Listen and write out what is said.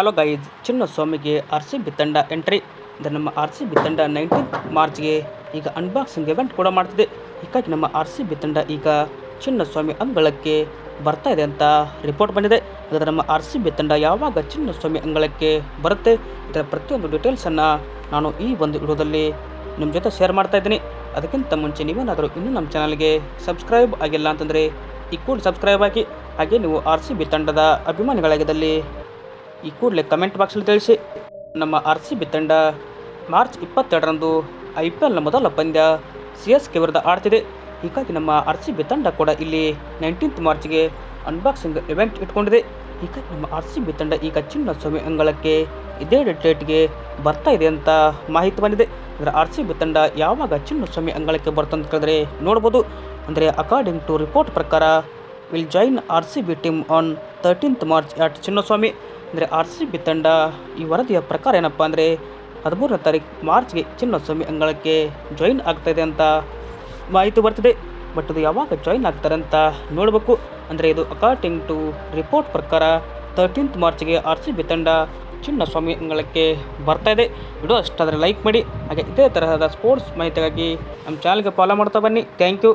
Hello guys ಚಿನ್ನಸ್ವಾಮಿಗೆ R C B ತಂಡ entry. ಇದು ನಮ್ಮ ಆರ್ ಸಿ ಬಿ ತಂಡ ನೈನ್ಟೀನ್ತ್ ಮಾರ್ಚ್ಗೆ ಈಗ ಅನ್ಬಾಕ್ಸಿಂಗ್ ಇವೆಂಟ್ ಕೂಡ ಮಾಡ್ತಿದೆ. ಹೀಗಾಗಿ ನಮ್ಮ ಆರ್ ಸಿ ಬಿ ತಂಡ ಈಗ ಚಿನ್ನಸ್ವಾಮಿ ಅಂಗಳಕ್ಕೆ ಬರ್ತಾ ಇದೆ ಅಂತ ರಿಪೋರ್ಟ್ ಬಂದಿದೆ. ಅದರ ನಮ್ಮ ಆರ್ ಸಿ ಬಿ ತಂಡ ಯಾವಾಗ ಚಿನ್ನಸ್ವಾಮಿ ಅಂಗಳಕ್ಕೆ ಬರುತ್ತೆ? ಇದರ ಪ್ರತಿಯೊಂದು ಡೀಟೇಲ್ಸನ್ನು ನಾನು ಈ ಒಂದು ವಿಡಿಯೋದಲ್ಲಿ ನಿಮ್ಮ ಜೊತೆ ಶೇರ್ ಮಾಡ್ತಾ ಇದ್ದೀನಿ. ಅದಕ್ಕಿಂತ ಮುಂಚೆ ನೀವೇನಾದರೂ ಇನ್ನೂ ನಮ್ಮ ಚಾನಲ್ಗೆ ಸಬ್ಸ್ಕ್ರೈಬ್ ಆಗಿಲ್ಲ ಅಂತಂದರೆ ಈ ಕೂಡ ಸಬ್ಸ್ಕ್ರೈಬ್ ಆಗಿ. ಹಾಗೆ ನೀವು ಆರ್ ಸಿ ಬಿ ತಂಡದ ಅಭಿಮಾನಿಗಳಾಗಿದ್ದಲ್ಲಿ ಈ ಕೂಡಲೇ ಕಮೆಂಟ್ ಬಾಕ್ಸಲ್ಲಿ ತಿಳಿಸಿ. ನಮ್ಮ ಆರ್ ಸಿ ಬಿ ತಂಡ ಮಾರ್ಚ್ ಇಪ್ಪತ್ತೆರಡರಂದು ಐ ಪಿ ಎಲ್ನ ಮೊದಲ ಪಂದ್ಯ ಸಿ ಎಸ್ ಕೆ ವಿರುದ್ಧ ಆಡ್ತಿದೆ. ಹೀಗಾಗಿ ನಮ್ಮ ಆರ್ ಸಿ ಬಿ ತಂಡ ಕೂಡ ಇಲ್ಲಿ ನೈನ್ಟೀನ್ತ್ ಮಾರ್ಚ್ಗೆ ಅನ್ಬಾಕ್ಸಿಂಗ್ ಇವೆಂಟ್ ಇಟ್ಕೊಂಡಿದೆ. ಹೀಗಾಗಿ ನಮ್ಮ ಆರ್ ಸಿ ಬಿ ತಂಡ ಈಗ ಚಿನ್ನಸ್ವಾಮಿ ಅಂಗಳಕ್ಕೆ ಇದೇ ಡೇಟ್ಗೆ ಬರ್ತಾ ಇದೆ ಅಂತ ಮಾಹಿತಿ ಬಂದಿದೆ. ಅಂದರೆ ಆರ್ ಸಿ ಬಿ ತಂಡ ಯಾವಾಗ ಚಿನ್ನಸ್ವಾಮಿ ಅಂಗಳಕ್ಕೆ ಬರ್ತಂತ ಕೇಳಿದ್ರೆ ನೋಡ್ಬೋದು. ಅಂದರೆ ಅಕಾರ್ಡಿಂಗ್ ಟು ರಿಪೋರ್ಟ್ ಪ್ರಕಾರ will join R C B team on thirteenth March at Chinnaswamy ಅಂದರೆ ಆರ್ ಸಿ ಬಿ ತಂಡ ಈ ವರದಿಯ ಪ್ರಕಾರ ಏನಪ್ಪ ಅಂದರೆ ಹದಿಮೂರನೇ ತಾರೀಕು ಮಾರ್ಚ್ಗೆ ಚಿನ್ನಸ್ವಾಮಿ ಅಂಗಳಕ್ಕೆ ಜಾಯಿನ್ ಆಗ್ತಾಯಿದೆ ಅಂತ ಮಾಹಿತಿ ಬರ್ತಿದೆ. ಬಟ್ ಅದು ಯಾವಾಗ ಜಾಯಿನ್ ಆಗ್ತಾರೆ ಅಂತ ನೋಡಬೇಕು. ಅಂದರೆ ಇದು ಅಕಾರ್ಡಿಂಗ್ ಟು ರಿಪೋರ್ಟ್ ಪ್ರಕಾರ ತರ್ಟೀನ್ತ್ ಮಾರ್ಚ್ಗೆ ಆರ್ ಸಿ ಬಿ ತಂಡ ಚಿನ್ನಸ್ವಾಮಿ ಅಂಗಳಕ್ಕೆ ಬರ್ತಾ ಇದೆ. ವಿಡಿಯೋ ಅಷ್ಟಾದರೆ ಲೈಕ್ ಮಾಡಿ. ಹಾಗೆ ಇದೇ ತರಹದ ಸ್ಪೋರ್ಟ್ಸ್ ಮಾಹಿತಿಗಾಗಿ ನಮ್ಮ ಚಾನಲ್ಗೆ ಫಾಲೋ ಮಾಡ್ತಾ ಬನ್ನಿ. Thank you